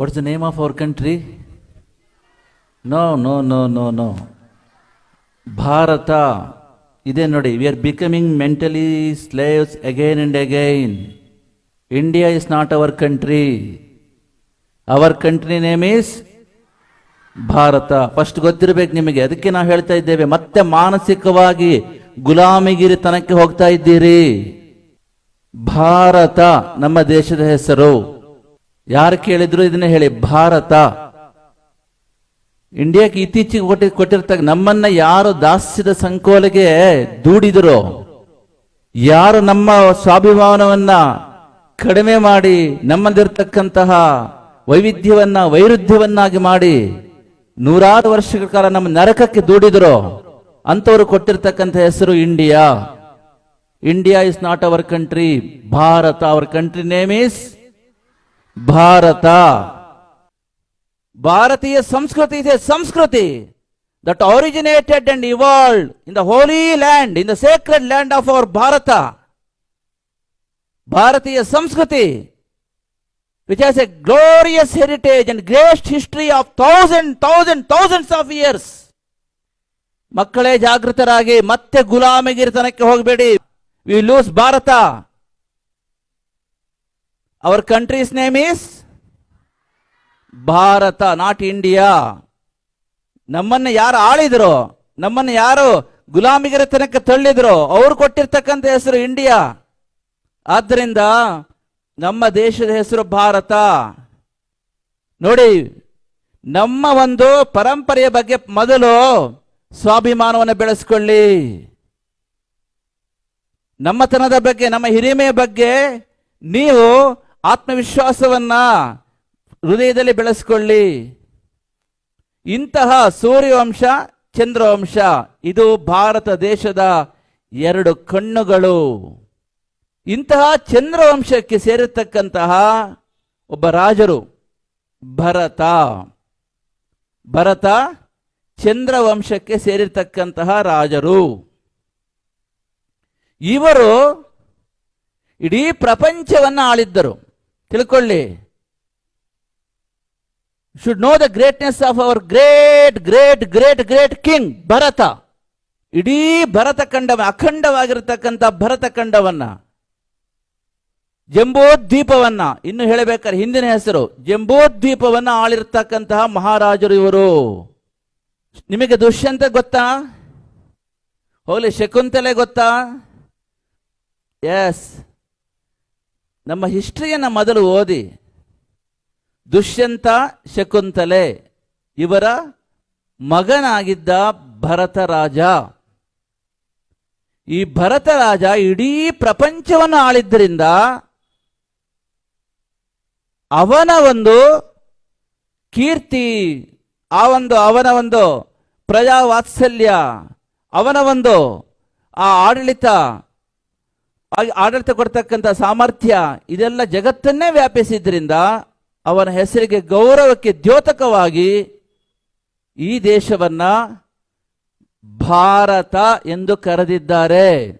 What's the name of our country no no no no no Bharat. ಇದೆ ನೋಡಿ we are becoming mentally slaves again and again India is not our country our country name is Bharat. First ಗೊತ್ತಿರಬೇಕು ನಿಮಗೆ, ಅದಕ್ಕೆ ನಾವು ಹೇಳ್ತಾ ಇದ್ದೇವೆ, ಮತ್ತೆ ಮಾನಸಿಕವಾಗಿ ಗುಲಾಮಿಗಿರಿತನಕ್ಕೆ ಹೋಗ್ತಾ ಇದ್ದೀರಿ. ಭಾರತ, ನಮ್ಮ ದೇಶದ ಹೆಸರು. ಯಾರು ಕೇಳಿದ್ರು ಇದನ್ನ ಹೇಳಿ, ಭಾರತ. ಇಂಡಿಯಾಕ್ಕೆ ಇತ್ತೀಚೆಗೆ ಕೊಟ್ಟಿ, ಕೊಟ್ಟಿರ್ತಕ್ಕ ನಮ್ಮನ್ನ ಯಾರು ದಾಸ್ಯದ ಸಂಕೋಲೆಗೆ ದೂಡಿದರೋ, ಯಾರು ನಮ್ಮ ಸ್ವಾಭಿಮಾನವನ್ನ ಕಡಿಮೆ ಮಾಡಿ, ನಮ್ಮಲ್ಲಿರ್ತಕ್ಕಂತಹ ವೈವಿಧ್ಯವನ್ನ ವೈರುಧ್ಯವನ್ನಾಗಿ ಮಾಡಿ, ನೂರಾರು ವರ್ಷಗಳ ಕಾಲ ನಮ್ಮ ನರಕಕ್ಕೆ ದೂಡಿದರೋ. ಅಂತವರು ಕೊಟ್ಟಿರ್ತಕ್ಕಂಥ ಹೆಸರು India. India is not our country, Bharat our country name is Bharat. ಭಾರತೀಯ ಸಂಸ್ಕೃತಿ ಇದೆ, ಸಂಸ್ಕೃತಿ that originated and evolved in the holy land in the sacred land of our Bharat ಭಾರತೀಯ ಸಂಸ್ಕೃತಿ which has a glorious heritage and greatest history of thousand thousand thousands of years ಮಕ್ಕಳೇ ಜಾಗೃತರಾಗಿ ಮತ್ತೆ ಗುಲಾಮಗಿರಿತನಕ್ಕೆ ಹೋಗಬೇಡಿ. We lose Bharat. Our country's name is Bharat not India ನಮ್ಮನ್ನ ಯಾರು ಆಳಿದ್ರು, ನಮ್ಮನ್ನ ಯಾರು ಗುಲಾಮಿಗಿರಿತನಕ್ಕೆ ತಳ್ಳಿದ್ರು, ಅವ್ರು ಕೊಟ್ಟಿರ್ತಕ್ಕಂಥ ಹೆಸರು ಇಂಡಿಯಾ ಆದ್ದರಿಂದ ನಮ್ಮ ದೇಶದ ಹೆಸರು ಭಾರತ. ನೋಡಿ, ನಮ್ಮ ಒಂದು ಪರಂಪರೆಯ ಬಗ್ಗೆ ಮೊದಲು ಸ್ವಾಭಿಮಾನವನ್ನು ಬೆಳೆಸ್ಕೊಳ್ಳಿ. ನಮ್ಮತನದ ಬಗ್ಗೆ, ನಮ್ಮ ಹಿರಿಮೆಯ ಬಗ್ಗೆ ನೀವು ಆತ್ಮವಿಶ್ವಾಸವನ್ನ ಹೃದಯದಲ್ಲಿ ಬೆಳೆಸ್ಕೊಳ್ಳಿ. ಇಂತಹ ಸೂರ್ಯವಂಶ, ಚಂದ್ರವಂಶ, ಇದು ಭಾರತ ದೇಶದ ಎರಡು ಕಣ್ಣುಗಳು. ಇಂತಹ ಚಂದ್ರವಂಶಕ್ಕೆ ಸೇರಿರ್ತಕ್ಕಂತಹ ಒಬ್ಬ ರಾಜರು ಭರತ. ಭರತ ಚಂದ್ರವಂಶಕ್ಕೆ ಸೇರಿರ್ತಕ್ಕಂತಹ ರಾಜರು. ಇವರು ಇಡೀ ಪ್ರಪಂಚವನ್ನು ಆಳಿದ್ದರು. ತಿಳ್ಕೊಳ್ಳಿ. Should know the greatness of our great great great great king Bharata ಇಡೀ ಭರತ ಖಂಡ ಅಖಂಡವಾಗಿರತಕ್ಕಂಥ ಭರತ ಖಂಡವನ್ನ, ಜಂಬೋದ್ವೀಪವನ್ನ, ಇನ್ನು ಹೇಳಬೇಕಾದ್ರೆ ಹಿಂದಿನ ಹೆಸರು, ಜಂಬೋದ್ವೀಪವನ್ನ ಆಳಿರ್ತಕ್ಕಂತಹ ಮಹಾರಾಜರು ಇವರು. ನಿಮಗೆ ದುಷ್ಯಂತ ಗೊತ್ತಾ? ಹೋಗ್ಲಿ ಶಕುಂತಲೆ ಗೊತ್ತಾ? ಎಸ್ ನಮ್ಮ ಹಿಸ್ಟ್ರಿಯನ್ನು ಮೊದಲು ಓದಿ. ದುಷ್ಯಂತ ಶಕುಂತಲೆ ಇವರ ಮಗನಾಗಿದ್ದ ಭರತ ರಾಜ ಈ ಭರತ ರಾಜ ಇಡೀ ಪ್ರಪಂಚವನ್ನು ಆಳಿದ್ದರಿಂದ ಅವನ ಒಂದು ಕೀರ್ತಿ, ಆ ಒಂದು, ಅವನ ಒಂದು ಪ್ರಜಾ ವಾತ್ಸಲ್ಯ ಅವನ ಒಂದು, ಆ ಆಡಳಿತ ಆಡಳಿತ ಕೊಡ್ತಕ್ಕಂಥ ಸಾಮರ್ಥ್ಯ ಇದೆಲ್ಲ ಜಗತ್ತನ್ನೇ ವ್ಯಾಪಿಸಿದ್ರಿಂದ ಅವನ ಹೆಸರಿಗೆ ಗೌರವಕ್ಕೆ ದ್ಯೋತಕವಾಗಿ ಈ ದೇಶವನ್ನ ಭಾರತ ಎಂದು ಕರೆದಿದ್ದಾರೆ.